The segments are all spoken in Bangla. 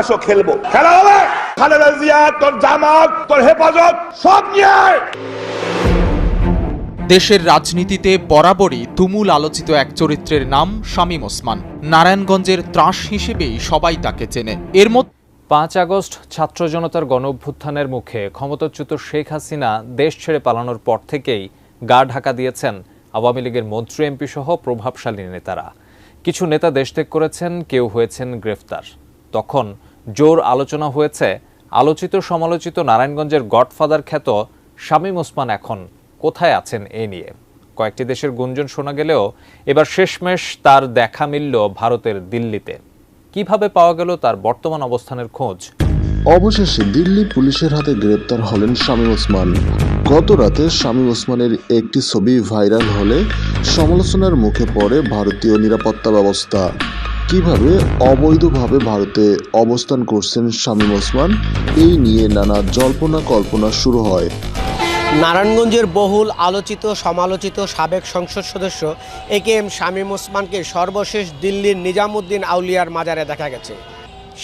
আসো খেলব। খেলা হবে? খালেদা জিয়া তোর জামাত তোর হেফাজত সব নিয়ে দেশের রাজনীতিতে বরাবরই তুমুল আলোচিত এক চরিত্রের নাম শামীম ওসমান। নারায়ণগঞ্জের ত্রাস হিসেবেই সবাই তাকে চেনে। এর মধ্যে পাঁচ আগস্ট ছাত্র জনতার গণ অভ্যুত্থানের মুখে ক্ষমতাচ্যুত শেখ হাসিনা দেশ ছেড়ে পালানোর পর থেকেই গা ঢাকা দিয়েছেন আওয়ামী লীগের মন্ত্রী এমপি সহ প্রভাবশালী নেতারা। কিছু নেতা দেশ ত্যাগ করেছেন কেউ হয়েছেন গ্রেফতার। তখন জোর আলোচনা হয়েছে। আলোচিত, সমালোচিত নারায়ণগঞ্জের গডফাদার খ্যাত শামীম ওসমান এখন কোথায় আছেন এ নিয়ে? কয়েকটি দেশের গুঞ্জন শোনা গেলেও এবার শেষমেশ তার দেখা মিলল ভারতের দিল্লিতে। কীভাবে পাওয়া গেল তার বর্তমান অবস্থানের খোঁজ? অবশেষে দিল্লি পুলিশের হাতে গ্রেপ্তার হলেন শামীম ওসমান। গত রাতে শামীম ওসমানের একটি ছবি ভাইরাল হলে সমালোচনার মুখে পড়ে ভারতীয় নিরাপত্তা ব্যবস্থা। কীভাবে অবৈধভাবে ভারতে অবস্থান করছেন শামীম ওসমান? এই নিয়ে নানা জল্পনা কল্পনা শুরু হয়। নারায়ণগঞ্জের বহুল আলোচিত, সমালোচিত সাবেক সংসদ সদস্য এ কে এম শামীম ওসমানকে সর্বশেষ দিল্লির নিজামুদ্দিন আউলিয়ার মাজারে দেখা গেছে।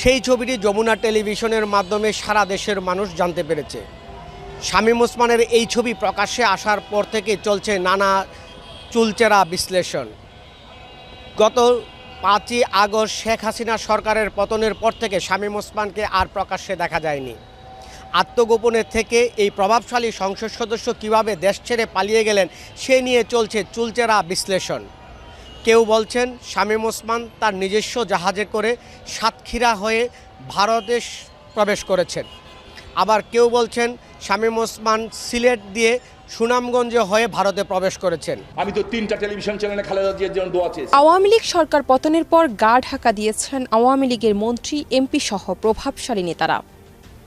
সেই ছবিটি যমুনা টেলিভিশনের মাধ্যমে সারা দেশের মানুষ জানতে পেরেছে। শামীম ওসমানের এই ছবি প্রকাশ্যে আসার পর থেকে চলছে নানা চুলচেরা বিশ্লেষণ। গত পাঁচই আগস্ট শেখ হাসিনা সরকারের পতনের পর থেকে শামীম ওসমানকে আর প্রকাশ্যে দেখা যায়নি। আত্মগোপনের থেকে এই প্রভাবশালী সংসদ সদস্য কীভাবে দেশ ছেড়ে পালিয়ে গেলেন, সে নিয়ে চলছে চুলচেরা বিশ্লেষণ। কেউ বলছেন, শামীম ওসমান তার নিজস্ব জাহাজে করে সাতক্ষীরা হয়ে ভারতে প্রবেশ করেছেন। আবার কেউ বলছেন, শামীম ওসমান সিলেট দিয়ে সুনামগঞ্জে হয়ে ভারতে প্রবেশ করেছেন। আমি তো তিনটা টেলিভিশন চ্যানেলে খালেদা জিয়ার জন্য দোয়া চেয়েছি। আওয়ামী লীগ সরকার পতনের পর গা ঢাকা দিয়েছেন আওয়ামী লীগের মন্ত্রী এমপি সহ প্রভাবশালী নেতারা।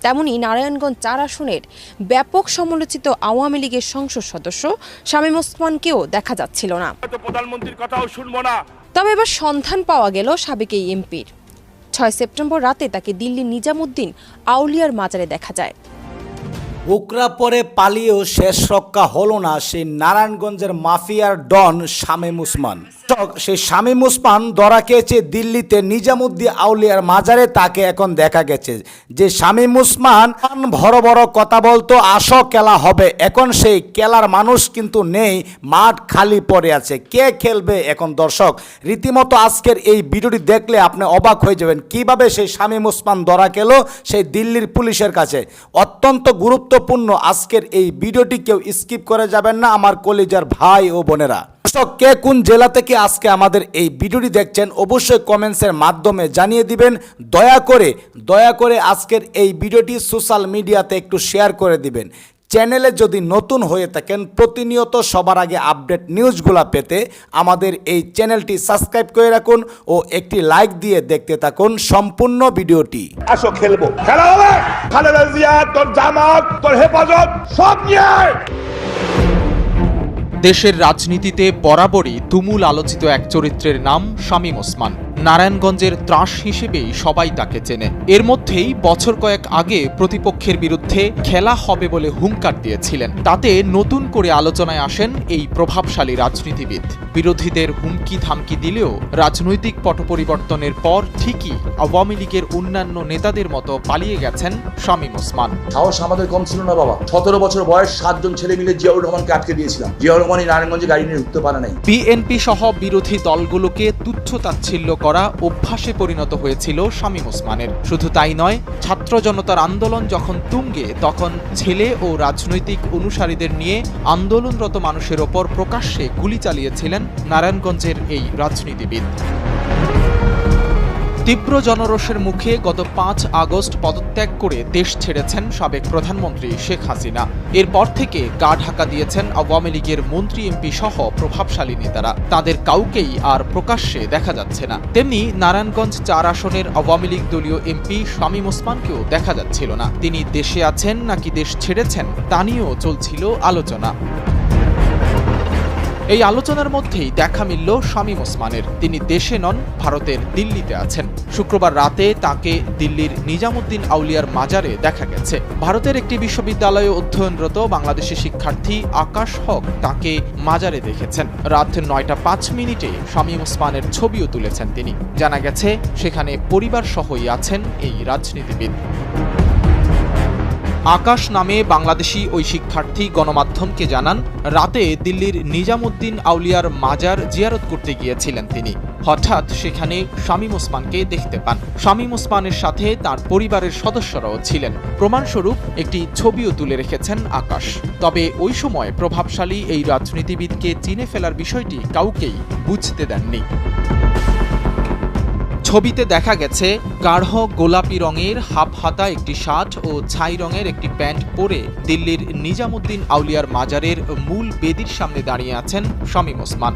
তেমনি নারায়ণগঞ্জ চার আসনের ব্যাপক সমালোচিত আওয়ামী লীগের সংসদ সদস্য শামীম ওসমানকেও দেখা যাচ্ছিল না। প্রধানমন্ত্রীর কথাও শুনব না। তবে এবার সন্ধান পাওয়া গেল সাবেক এই এমপির। ছয় সেপ্টেম্বর রাতে তাকে দিল্লির নিজামুদ্দিন আউলিয়ার মাজারে দেখা যায়। বুকরা পরে পালিয়েও শেষ রক্ষা হলো না সেই নারায়ণগঞ্জের মাফিয়ার ডন শামীম উসমান। দর্শক, সেই শামীম উসমান ধরা খেয়েছে দিল্লিতে নিজামুদ্দিন আউলিয়ার মাজারে তাকে এখন দেখা গেছে। যে শামীম উসমান বড় বড় কথা বলতো আসো খেলা হবে। এখন সেই খেলার মানুষ কিন্তু নেই মাঠ খালি পড়ে আছে। কে খেলবে এখন দর্শক? রীতিমতো আজকের এই ভিডিওটি দেখলে আপনি অবাক হয়ে যাবেন কীভাবে সেই শামীম উসমান ধরা খেলো সেই দিল্লির পুলিশের কাছে। অত্যন্ত গুরুত্বপূর্ণ আজকের এই ভিডিওটি কেউ স্কিপ করে যাবেন না আমার কলিজার ভাই ও বোনেরা। দর্শক কে কোন জেলা থেকে আজকে আমাদের এই ভিডিওটি দেখছেন, অবশ্যই কমেন্টসের মাধ্যমে জানিয়ে দিবেন। দয়া করে দয়া করে আজকের এই ভিডিওটি সোশ্যাল মিডিয়াতে একটু শেয়ার করে দিবেন। চ্যানেলে যদি নতুন হয়ে থাকেন, প্রতিনিয়ত সবার আগে আপডেট নিউজগুলো পেতে আমাদের এই চ্যানেলটি সাবস্ক্রাইব করে রাখুন ও একটি লাইক দিয়ে দেখতে থাকুন সম্পূর্ণ ভিডিওটি। আসো খেলব। খেলা হবে। খালেদা জিয়া, তোর জামাত, তোর হেফাজত, সব নিয়ে। দেশের রাজনীতিতে বরাবরই তুমুল আলোচিত এক চরিত্রের নাম শামীম ওসমান। নারায়ণগঞ্জের ত্রাস হিসেবেই সবাই তাকে চেনে। এর মধ্যেই বছর কয়েক আগে প্রতিপক্ষের বিরুদ্ধে খেলা হবে বলে হুঙ্কার দিয়েছিলেন। তাতে নতুন করে আলোচনায় আসেন এই প্রভাবশালী রাজনীতিবিদ। বিরোধীদের হুমকি ধামকি দিলেও রাজনৈতিক পট পরিবর্তনের পর ঠিকই আওয়ামী লীগের অন্যান্য নেতাদের মতো পালিয়ে গেছেন শামীম ওসমান। সাহস আমাদের কম ছিল না বাবা। সতেরো বছর বয়স সাতজন ছেলে মিলে জিয়াউর রহমানকে আটকে দিয়েছিলাম। জিয়াউর রহমান নারায়ণগঞ্জে গাড়ি নিয়ে ঢুকতে পারে নাই বিএনপি সহ বিরোধী দলগুলোকে তুচ্ছ তাচ্ছিল্য করা অভ্যাসে পরিণত হয়েছিল শামীম ওসমানের। শুধু তাই নয়, ছাত্র জনতার আন্দোলন যখন তুঙ্গে, তখন ছেলে ও রাজনৈতিক অনুসারীদের নিয়ে আন্দোলনরত মানুষের ওপর প্রকাশ্যে গুলি চালিয়েছিলেন নারায়ণগঞ্জের এই রাজনীতিবিদ। তীব্র জনরোষের মুখে গত পাঁচ আগস্ট পদত্যাগ করে দেশ ছেড়েছেন সাবেক প্রধানমন্ত্রী শেখ হাসিনা। এরপর থেকে গা ঢাকা দিয়েছেন আওয়ামী লীগের মন্ত্রী এমপি সহ প্রভাবশালী নেতারা। তাদের কাউকেই আর প্রকাশ্যে দেখা যাচ্ছে না। তেমনি নারায়ণগঞ্জ চার আসনের আওয়ামী লীগ দলীয় এমপি শামীম ওসমানকেও দেখা যাচ্ছিল না। তিনি দেশে আছেন নাকি দেশ ছেড়েছেন তা নিয়েও চলছিল আলোচনা। এই আলোচনার মধ্যেই দেখা মিলল শামীম ওসমানের। তিনি দেশে নন, ভারতের দিল্লিতে আছেন। শুক্রবার রাতে তাকে দিল্লির নিজামুদ্দিন আউলিয়ার মাজারে দেখা গেছে। ভারতের একটি বিশ্ববিদ্যালয়ে অধ্যয়নরত বাংলাদেশি শিক্ষার্থী আকাশ হক তাকে মাজারে দেখেছেন। রাত নয়টা পাঁচ মিনিটে শামীম ওসমানের ছবিও তুলেছেন তিনি। জানা গেছে, সেখানে পরিবার সহই আছেন এই রাজনীতিবিদ। আকাশ নামে বাংলাদেশি ওই শিক্ষার্থী গণমাধ্যমকে জানান, রাতে দিল্লির নিজামুদ্দিন আউলিয়ার মাজার জিয়ারত করতে গিয়েছিলেন তিনি। হঠাৎ সেখানে শামীম ওসমানকে দেখতে পান। শামীম ওসমানের সাথে তার পরিবারের সদস্যরাও ছিলেন। প্রমাণস্বরূপ একটি ছবিও তুলে রেখেছেন আকাশ। তবে ওই সময় প্রভাবশালী এই রাজনীতিবিদকে চিনে ফেলার বিষয়টি কাউকেই বুঝতে দেননি। ছবিতে দেখা গেছে, গাঢ় গোলাপি রঙের হাফ হাতা একটি শার্ট ও ছাই রঙের একটি প্যান্ট পরে দিল্লির নিজামুদ্দিন আউলিয়ার মাজারের মূল বেদির সামনে দাঁড়িয়ে আছেন শামীম ওসমান।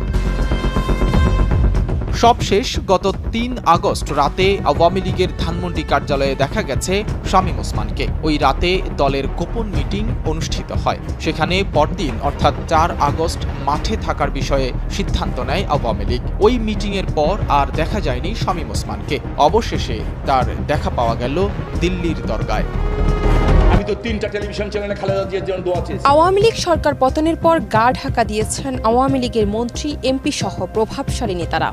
সবশেষ গত তিন আগস্ট রাতে আওয়ামী লীগের ধানমন্ডি কার্যালয়ে দেখা গেছে শামীম ওসমানকে। ওই রাতে দলের গোপন মিটিং অনুষ্ঠিত হয়। সেখানে পরদিন অর্থাৎ চার আগস্ট মাঠে থাকার বিষয়ে সিদ্ধান্ত নেয় আওয়ামী লীগ। ওই মিটিংয়ের পর আর দেখা যায়নি শামীম ওসমানকে। অবশেষে তার দেখা পাওয়া গেল দিল্লির দরগায়। আমি তো তিনটা টেলিভিশন চ্যানেলে খালেদা জিয়ার জন্য দোয়া চেয়েছি। আওয়ামী লীগ সরকার পতনের পর গা ঢাকা দিয়েছেন আওয়ামী লীগের মন্ত্রী এমপি সহ প্রভাবশালী নেতারা।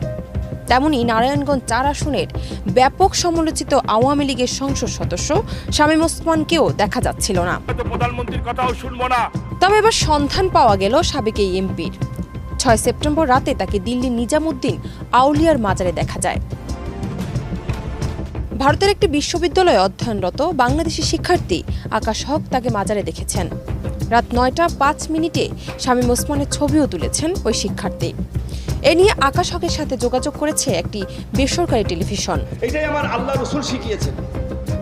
তেমনি নারায়ণগঞ্জ চার আসনের ব্যাপক সমালোচিত আওয়ামী লীগের সংসদ সদস্য শামীম ওসমানকেও দেখা যাচ্ছিল না। প্রধানমন্ত্রীর কথাও শুনব না। তবে এবার সন্ধান পাওয়া গেল সাবেক এই এমপির। ছয় সেপ্টেম্বর রাতে তাকে দিল্লির নিজামুদ্দিন আউলিয়ার মাজারে দেখা যায়। ভারতের একটি বিশ্ববিদ্যালয়ে অধ্যয়নরত বাংলাদেশি শিক্ষার্থী আকাশ হক তাকে মাজারে দেখেছেন। রাত নয়টা পাঁচ মিনিটে শামীম ওসমানের ছবিও তুলেছেন ওই শিক্ষার্থী। এ নিয়ে আকাশ হকের সাথে যোগাযোগ করেছে একটি বেসরকারি টেলিভিশন। এটাই আমার আল্লাহ রসুল শিখিয়েছেন।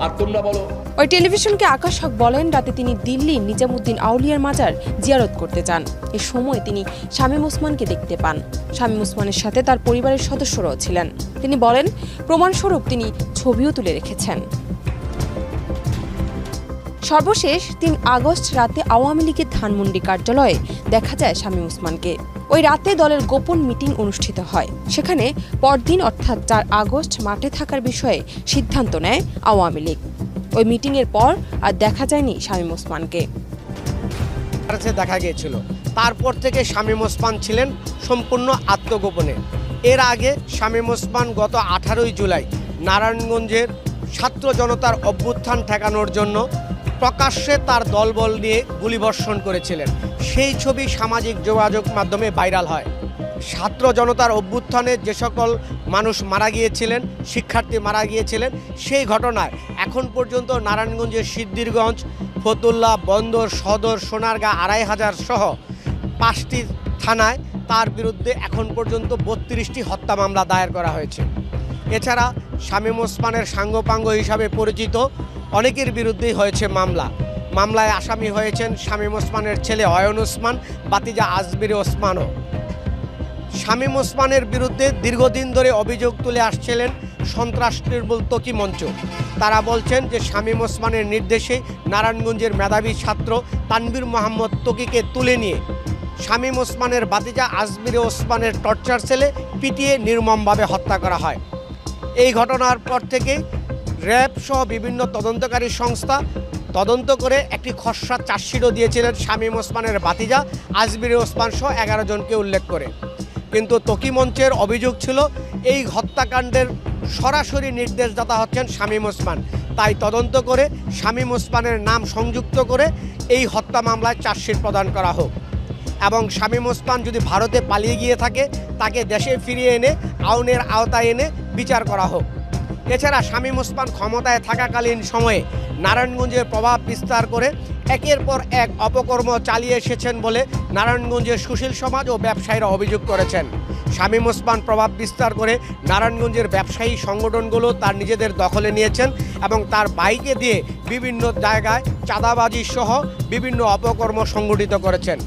আর তোমরা বলো ওই টেলিভিশনকে আকাশ হক বলেন রাতে তিনি দিল্লির নিজামুদ্দিন আউলিয়ার মাজার জিয়ারত করতে যান। এ সময় তিনি শামীম ওসমানকে দেখতে পান। শামীম ওসমানের সাথে তার পরিবারের সদস্যরাও ছিলেন। তিনি বলেন প্রমাণস্বরূপ তিনি ছবিও তুলে রেখেছেন। সর্বশেষ তিন আগস্ট রাতে আওয়ামী লীগের ধানমন্ডি কার্যালয়ে দেখা যায় শামীম ওসমানকে। ওই রাতে দলের গোপন মিটিং অনুষ্ঠিত হয়। সেখানে পরদিন অর্থাৎ চার আগস্ট মাঠে থাকার বিষয়ে সিদ্ধান্ত নেয় আওয়ামী লীগ। ওই মিটিংয়ের পর আর দেখা যায়নি শামীম ওসমানকে। দেখা গিয়েছিল। তারপর থেকে শামীম ওসমান ছিলেন সম্পূর্ণ আত্মগোপনে। এর আগে শামীম ওসমান গত আঠারোই জুলাই নারায়ণগঞ্জের ছাত্র জনতার অভ্যুত্থান ঠেকানোর জন্য প্রকাশ্যে তার দলবল নিয়ে গুলিবর্ষণ করেছিলেন। সেই ছবি সামাজিক যোগাযোগ মাধ্যমে ভাইরাল হয়। ছাত্র জনতার অভ্যুত্থানে যে সকল মানুষ মারা গিয়েছিলেন, শিক্ষার্থী মারা গিয়েছিলেন, সেই ঘটনায় এখন পর্যন্ত নারায়ণগঞ্জের সিদ্দিরগঞ্জ ফতুল্লা, বন্দর, সদর, সোনারগাঁ, আড়াই হাজার সহ পাঁচটি থানায় তার বিরুদ্ধে এখন পর্যন্ত বত্রিশটি হত্যা মামলা দায়ের করা হয়েছে। এছাড়া শামীম ওসমানের সাঙ্গপাঙ্গ হিসাবে পরিচিত অনেকের বিরুদ্ধেই হয়েছে মামলা। মামলায় আসামি হয়েছেন শামীম ওসমানের ছেলে অয়ন ওসমান, বাতিজা আজমির ওসমানও। শামীম ওসমানের বিরুদ্ধে দীর্ঘদিন ধরে অভিযোগ তুলে আসছিলেন সন্ত্রাস নির্মূল তকি মঞ্চ। তারা বলছেন যে শামীম ওসমানের নির্দেশে নারায়ণগঞ্জের মেধাবী ছাত্র তানবীর মোহাম্মদ তকিকে তুলে নিয়ে শামীম ওসমানের বাতিজা আজমির ওসমানের টর্চার সেলে পিটিয়ে নির্মমভাবে হত্যা করা হয়। এই ঘটনার পর থেকে র্যাব সহ বিভিন্ন তদন্তকারী সংস্থা তদন্ত করে একটি খসড়া চার্জশিটও দিয়েছিলেন শামীম ওসমানের বাতিজা আজমির ওসমান সহ এগারো জনকে উল্লেখ করে। কিন্তু তকি মঞ্চের অভিযোগ ছিল, এই হত্যাকাণ্ডের সরাসরি নির্দেশদাতা হচ্ছেন শামীম ওসমান। তাই তদন্ত করে শামীম ওসমানের নাম সংযুক্ত করে এই হত্যা মামলায় চার্জশিট প্রদান করা হোক। এবং শামীম ওসমান যদি ভারতে পালিয়ে গিয়ে থাকে, তাকে দেশে ফিরিয়ে এনে আউনের আওতায় এনে বিচার করা হোক। এছাড়া শামীম ওসমান ক্ষমতায় থাকাকালীন সময়ে নারায়ণগঞ্জের প্রভাব বিস্তার করে একের পর এক অপকর্ম চালিয়ে এসেছেন বলে নারায়ণগঞ্জের সুশীল সমাজ ও ব্যবসায়ীরা অভিযোগ করেছেন। শামীম ওসমান প্রভাব বিস্তার করে নারায়ণগঞ্জের ব্যবসায়ী সংগঠনগুলো তার নিজেদের দখলে নিয়েছেন এবং তার বাইকে দিয়ে বিভিন্ন জায়গায় চাঁদাবাজি সহ বিভিন্ন অপকর্ম সংগঠিত করেছেন।